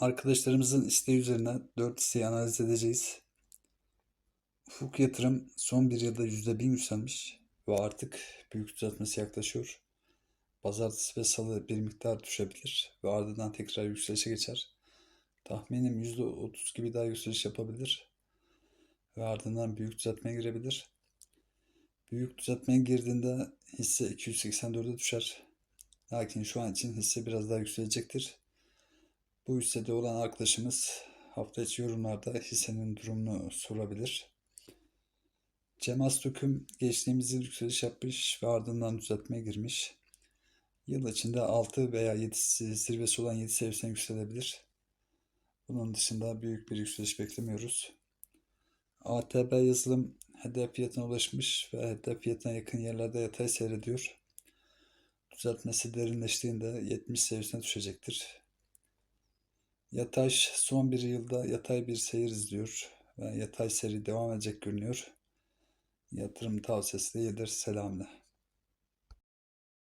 Arkadaşlarımızın isteği üzerine 4 hisseyi analiz edeceğiz. Ufuk Yatırım son bir yılda %1000 yükselmiş ve artık büyük düzeltmesi yaklaşıyor. Pazartesi ve salı bir miktar düşebilir ve ardından tekrar yükselişe geçer. Tahminim %30 gibi daha yükseliş yapabilir ve ardından büyük düzeltmeye girebilir. Büyük düzeltmeye girdiğinde hisse 284'e düşer. Lakin şu an için hisse biraz daha yükselecektir. Bu hissede olan arkadaşımız hafta içi yorumlarda hissenin durumunu sorabilir. Cem Astöküm geçtiğimiz yıl yükseliş yapmış ve ardından düzeltmeye girmiş. Yıl içinde 6 veya 7 zirvesi olan 7 seviyesine yükselebilir. Bunun dışında büyük bir yükseliş beklemiyoruz. ATB yazılım hedef fiyatına ulaşmış ve hedef fiyatına yakın yerlerde yatay seyrediyor. Düzeltmesi derinleştiğinde 70 seviyesine düşecektir. Yataş son bir yılda yatay bir seyir izliyor ve yatay seri devam edecek görünüyor. Yatırım tavsiyesi değildir. Selamla.